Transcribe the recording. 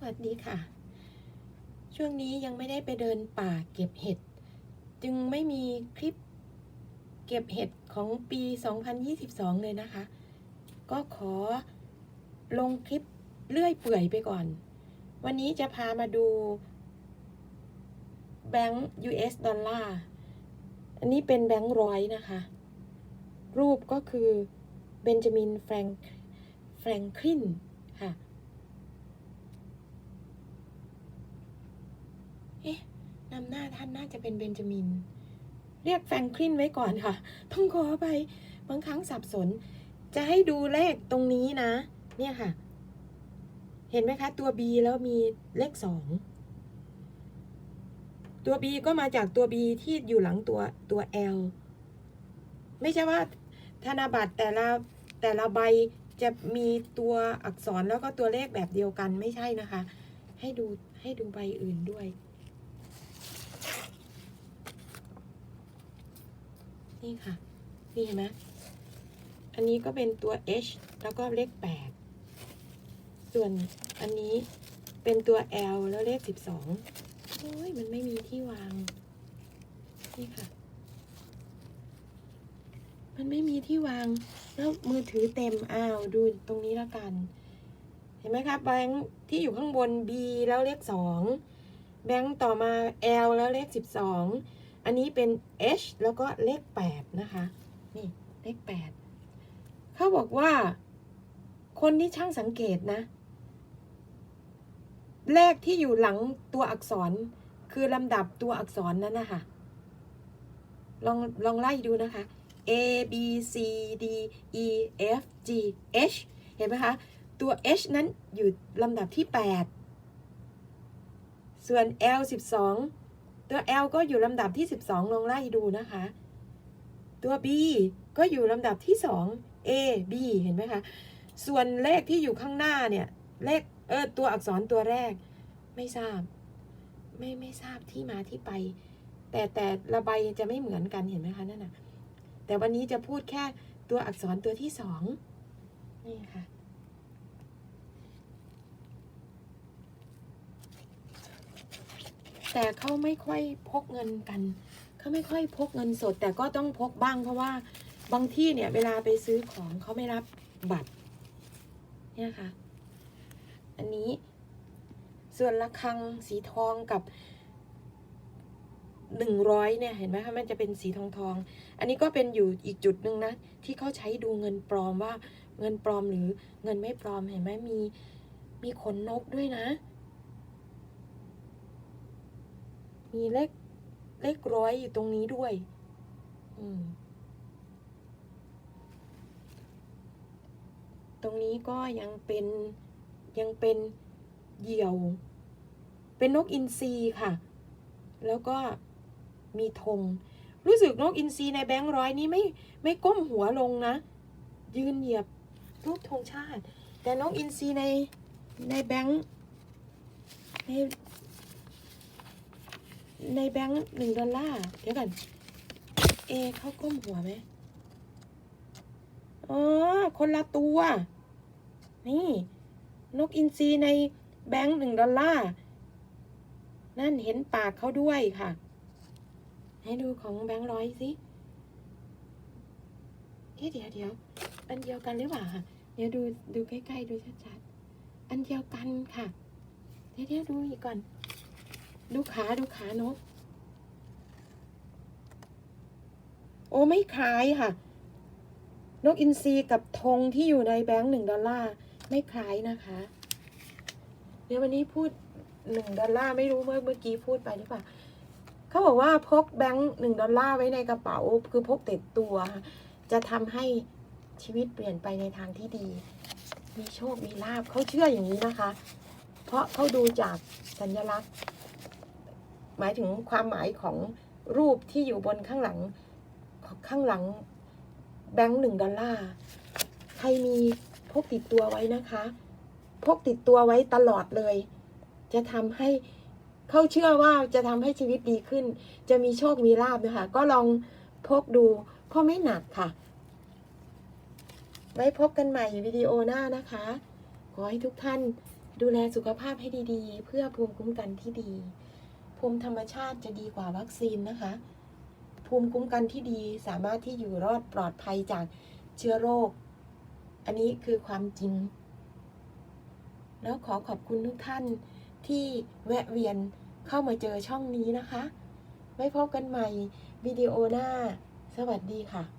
สวัสดีค่ะ ช่วงนี้ยังไม่ได้ไปเดินป่าเก็บเห็ด จึงไม่มีคลิปเก็บเห็ดของปี 2022 เลยนะคะ ก็ขอลงคลิปเลื่อยเปื่อยไปก่อน วันนี้จะพามาดูแบงค์ US ดอลลาร์ อันนี้เป็นแบงค์ร้อยนะคะ รูปก็คือเบนจามินแฟรงแฟรงคลินค่ะ เอ๊ะนำหน้าท่านน่าจะเป็นเบนจามิน เรียกแฟรงคลินไว้ก่อนค่ะ ต้องขอไปบางครั้งสับสน จะให้ดูเลขตรงนี้นะ เนี่ยค่ะ เห็นไหมคะ ตัว B แล้วมีเลขสองตัว B ก็มาจากตัว B ที่อยู่หลังตัวตัว L ไม่ใช่ว่าธนบัตรแต่ละแต่ละใบจะมีตัวอักษรแล้วก็ตัวเลขแบบเดียวกันไม่ใช่นะคะ ให้ดูให้ดูใบอื่นด้วย นี่ค่ะ นี่เห็นไหมอันนี้ก็เป็นตัว H แล้วก็เลข 8 ส่วนอันนี้เป็นตัว L แล้วเลข 12 โอ้ย มันไม่มีที่วาง นี่ค่ะ มันไม่มีที่วาง แล้วมือถือเต็ม อ้าว ดูตรงนี้ละกัน เห็นไหมคะแบงค์ที่อยู่ข้างบน B แล้วเลข 2 แบงค์ต่อมา L แล้วเลข 12 อันนี้เป็น H แล้วก็เลข 8 นะคะ นี่เลข 8 เขาบอกว่า คนที่ช่างสังเกตนะ เลขที่อยู่หลังตัวอักษรคือลำดับตัวอักษรนั้นนะคะลองลองไล่ดูนะคะ A B C D E F G H เห็นไหมคะ ตัว H นั้นอยู่ลำดับที่ 8 ส่วน L 12 ตัว L ก็อยู่ลำดับที่ 12 ลองไล่ดูนะคะ ตัว B ก็อยู่ลำดับที่ 2 A B เห็นไหมคะ ส่วนเลขที่อยู่ข้างหน้าเนี่ยเลขเออตัวอักษรตัวแรก ไม่ทราบ ไม่ไม่ทราบที่มาที่ไป แต่แต่ละใบจะไม่เหมือนกันเห็นไหมคะนั่นน่ะแต่วันนี้จะพูดแค่ตัวอักษรตัวที่สองนี่ค่ะ แต่เขาไม่ค่อยพกเงินกันเขาไม่ค่อยพกเงินสด แต่ก็ต้องพกบ้างเพราะว่าบางที่เนี่ยเวลาไปซื้อของเขาไม่รับบัตรเนี่ยค่ะ อันนี้ส่วนระฆังสีทองกับหนึ่งร้อยเนี่ยเห็นไหมคะมันจะเป็นสีทองทอง อันนี้ก็เป็นอยู่อีกจุดหนึ่งนะ ที่เขาใช้ดูเงินปลอมว่าเงินปลอมหรือเงินไม่ปลอมเห็นไหมมีมีขนนกด้วยนะ มีเลขเลขร้อยอยู่ตรงนี้ด้วย อืม ตรงนี้ก็ยังเป็นยังเป็นเหยี่ยว เป็นนกอินทรีค่ะ แล้วก็มีธง รู้สึกนกอินทรีในแบงค์ร้อยนี้ไม่ไม่ก้มหัวลงนะ ยืนเหยียบรูปธงชาติ แต่นกอินทรีในในแบงค์ใน ในแบงค์หนึ่งดอลลาร์เดี๋ยวกันเอเขาก้มหัวไหมอ๋อ คนละตัว นี่ นกอินทรีในแบงค์หนึ่งดอลลาร์ นั่นเห็นปากเขาด้วยค่ะ ให้ดูของแบงค์ร้อยสิเอ๊ะเดี๋ยวเดี๋ยวอันเดียวกันหรือเปล่าคะเดี๋ยวดูดูใกล้ๆดูชัดๆ อันเดียวกันค่ะ เดี๋ยวเดี๋ยวดูอีกก่อน ดูขาดูขานก โอ้ไม่คล้ายค่ะ นกอินทรีกับธงที่อยู่ในแบงค์หนึ่งดอลลาร์ไม่คล้ายนะคะ เดี๋ยววันนี้พูดหนึ่งดอลลาร์ไม่รู้เมื่อเมื่อกี้พูดไปหรือเปล่าเขาบอกว่าพกแบงค์หนึ่งดอลลาร์ไว้ในกระเป๋า คือพกติดตัว จะทำให้ชีวิตเปลี่ยนไปในทางที่ดี มีโชค มีลาบเขาเชื่ออย่างนี้นะคะ เพราะเขาดูจากสัญลักษณ์ หมายถึงความหมายของรูปที่อยู่บนข้างหลังข้างหลังแบงค์หนึ่งดอลลาร์ใครมีพกติดตัวไว้นะคะ พกติดตัวไว้ตลอดเลย จะทำให้เขาเชื่อว่าจะทำให้ชีวิตดีขึ้น จะมีโชคมีลาบนะคะ ก็ลองพกดูเพราะไม่หนักค่ะ ไว้พบกันใหม่วิดีโอหน้านะคะ ขอให้ทุกท่านดูแลสุขภาพให้ดีๆ เพื่อภูมิคุ้มกันที่ดี ภูมิธรรมชาติจะดีกว่าวัคซีนนะคะ ภูมิคุ้มกันที่ดีสามารถที่อยู่รอดปลอดภัยจากเชื้อโรค อันนี้คือความจริง แล้วขอขอบคุณทุกท่านที่แวะเวียนเข้ามาเจอช่องนี้นะคะ ไว้พบกันใหม่วิดีโอหน้า สวัสดีค่ะ